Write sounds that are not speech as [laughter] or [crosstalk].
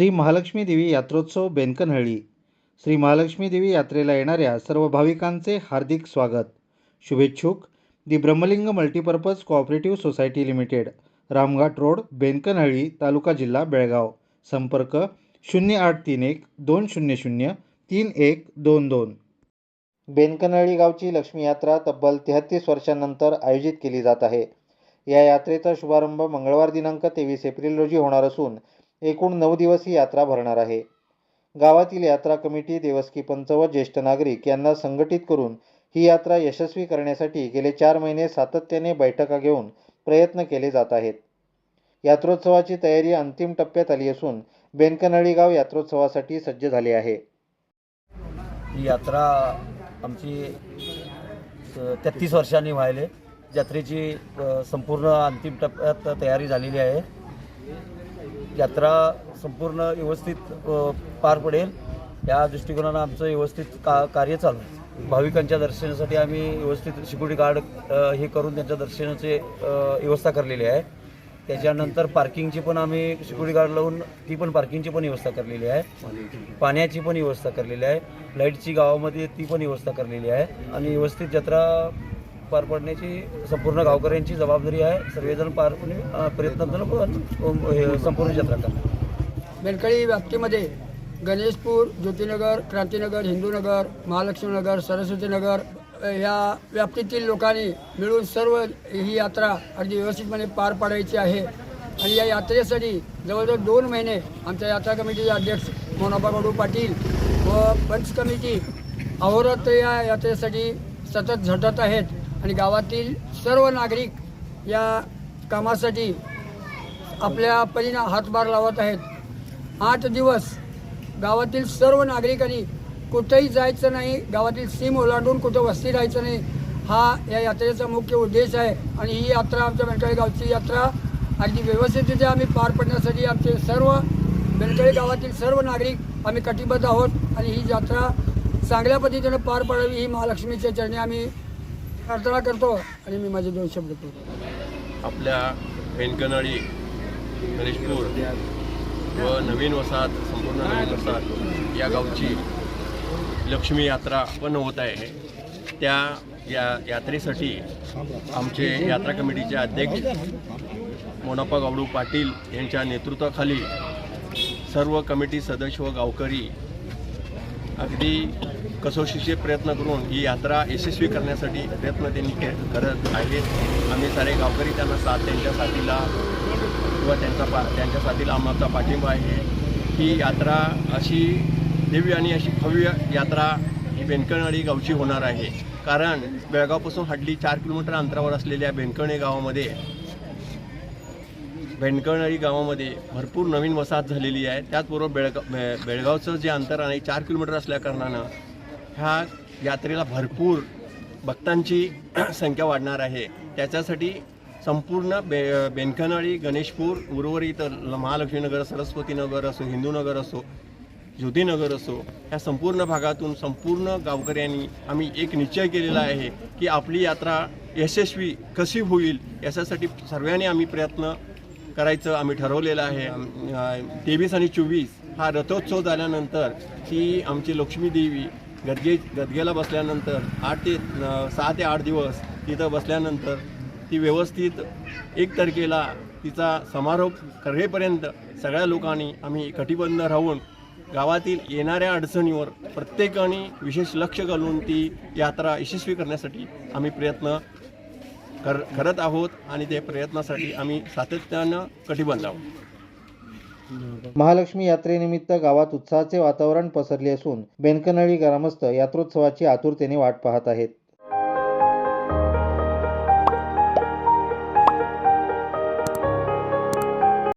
श्री महालक्ष्मी देवी यात्रोत्सव बेनकनहळ्ळी श्री महालक्ष्मी देवी यात्रेला येणाऱ्या सर्व भाविकांचे हार्दिक स्वागत. शुभेच्छुक. The Brahmalinga multipurpose cooperative society limited Ramghat road Benakanahalli तालुका जिल्हा बेळगाव. संपर्क शून्य आठ तीन एक दोन शून्य शून्य तीन एक दोन दोन. बेनकनहळ्ळी गावची लक्ष्मी यात्रा तब्बल तेहत्तीस वर्षांनंतर आयोजित केली जात आहे. या यात्रेचा शुभारंभ मंगळवार दिनांक तेवीस एप्रिल रोजी होणार असून एकूण नऊ दिवस ही यात्रा भरणार आहे. गावातील यात्रा कमिटी देवस्की पंच व ज्येष्ठ नागरिक यांना संघटित करून ही यात्रा यशस्वी करण्यासाठी गेले चार महिने सातत्याने बैठका घेऊन प्रयत्न केले जात आहेत. यात्रोत्सवाची तयारी अंतिम टप्प्यात आली असून बेनकनळी गाव यात्रोत्सवासाठी सज्ज झाले आहे. ही यात्रा आमची तेहत्तीस वर्षांनी व्हायले. यात्रेची संपूर्ण अंतिम टप्प्यात तयारी झालेली आहे. यात्रा संपूर्ण व्यवस्थित पार पडेल. या दृष्टिकोनानं आमचं व्यवस्थित का कार्य चालू भाविकांच्या दर्शनासाठी आम्ही व्यवस्थित सिक्युरिटी गार्ड हे करून त्यांच्या दर्शनाचे व्यवस्था करलेली आहे. त्याच्यानंतर पार्किंगची पण आम्ही सिक्युरिटी गार्ड लावून ती पण पार्किंगची पण व्यवस्था करलेली आहे. पाण्याची पण व्यवस्था करलेली आहे. लाईटची गावामध्ये ती पण व्यवस्था करलेली आहे. आणि व्यवस्थित जत्रा पार पडण्याची संपूर्ण गावकऱ्यांची जबाबदारी आहे. सर्वजण पार प्रयत्न संपूर्ण जत्रा बेलकळी व्याप्तीमध्ये गणेशपूर ज्योतिनगर क्रांतीनगर हिंदूनगर महालक्ष्मीनगर सरस्वतीनगर या व्याप्तीतील लोकांनी मिळून सर्व ही यात्रा अगदी व्यवस्थितपणे पार पाडायची आहे. आणि या यात्रेसाठी जवळजवळ दोन महिने आमच्या यात्रा कमिटीचे अध्यक्ष मोनाबा गडू पाटील व पंच कमिटी अहोरात्र या यात्रेसाठी सतत झटत आहेत. आणि गावातील सर्व नागरिक या कामासाठी आपल्या परीनं हातभार लावत आहेत. आठ दिवस गावातील सर्व नागरिकांनी कुठेही जायचं नाही गावातील सीम ओलांडून कुठं वस्ती राहायचं नाही हा या यात्रेचा मुख्य उद्देश आहे. आणि ही यात्रा आमच्या बेलकळी गावची यात्रा अगदी व्यवस्थितरित्या आम्ही पार पडण्यासाठी आमचे सर्व बेलकळी गावातील सर्व नागरिक आम्ही कटिबद्ध आहोत. आणि ही यात्रा चांगल्या पद्धतीनं पार पडावी ही महालक्ष्मीच्या चरणी आम्ही प्रार्थना करतो आणि मी माझे दोन शब्द करतो आपल्या वेंकनळी गणेशपूर व नवीन वसाहत संपूर्ण नवीन वसाहत या गावची लक्ष्मी यात्रा पण होत आहे. त्या या यात्रेसाठी आमचे यात्रा कमिटीचे अध्यक्ष मोनाप्पा गावडू पाटील यांच्या नेतृत्वाखाली सर्व कमिटी सदस्य व गावकरी अगदी कसोशीचे प्रयत्न करून ही यात्रा यशस्वी करण्यासाठी प्रयत्न त्यांनी के करत आहेत. आम्ही सारे गावकरी त्यांना साथ त्यांच्या साथीला किंवा त्यांचा पा त्यांच्या साथीला आम्हाला पाठिंबा आहे. ही यात्रा अशी दिव्य आणि अशी भव्य यात्रा ही बेनकणवाडी गावची होणार आहे. कारण बेळगावपासून हडली चार किलोमीटर अंतरावर असलेल्या बेनकणे गावामध्ये बेणकळणारी गावामध्ये भरपूर नवीन वसाहत झालेली आहे. त्याचबरोबर बेळगाव बेळगावचं जे अंतर आहे चार किलोमीटर असल्याकारणानं ह्या यात्रेला भरपूर भक्तांची [clears throat] संख्या वाढणार आहे. त्याच्यासाठी संपूर्ण बे बेनकनाळी गणेशपूर उर्वरित ल- महालक्ष्मीनगर सरस्वतीनगर असो हिंदूनगर असो ज्योतिनगर असो ह्या संपूर्ण भागातून संपूर्ण गावकऱ्यांनी आम्ही एक निश्चय केलेला आहे की आपली यात्रा यशस्वी कशी होईल याच्यासाठी सर्वांनी आम्ही प्रयत्न करायचं आम्ही ठरवलेलं आहे. तेवीस आणि चोवीस हा रथोत्सव झाल्यानंतर ती आमची लक्ष्मी देवी गदगे गदगेला बसल्यानंतर आठ ते सहा ते आठ दिवस तिथं बसल्यानंतर ती व्यवस्थित एक तारखेला तिचा समारोप करेपर्यंत सगळ्या लोकांनी आम्ही कटिबंध राहून गावातील येणाऱ्या अडचणीवर प्रत्येकाने विशेष लक्ष घालून ती यात्रा यशस्वी करण्यासाठी आम्ही प्रयत्न कर करत आहोत आणि ते प्रयत्नासाठी आम्ही सातत्यानं कटिबद्ध आहोत. महालक्ष्मी यात्रेनिमित्त गावात उत्साहाचे वातावरण पसरले असून बेनकनळी ग्रामस्थ यात्रोत्सवाची आतुरतेने वाट पाहत आहेत.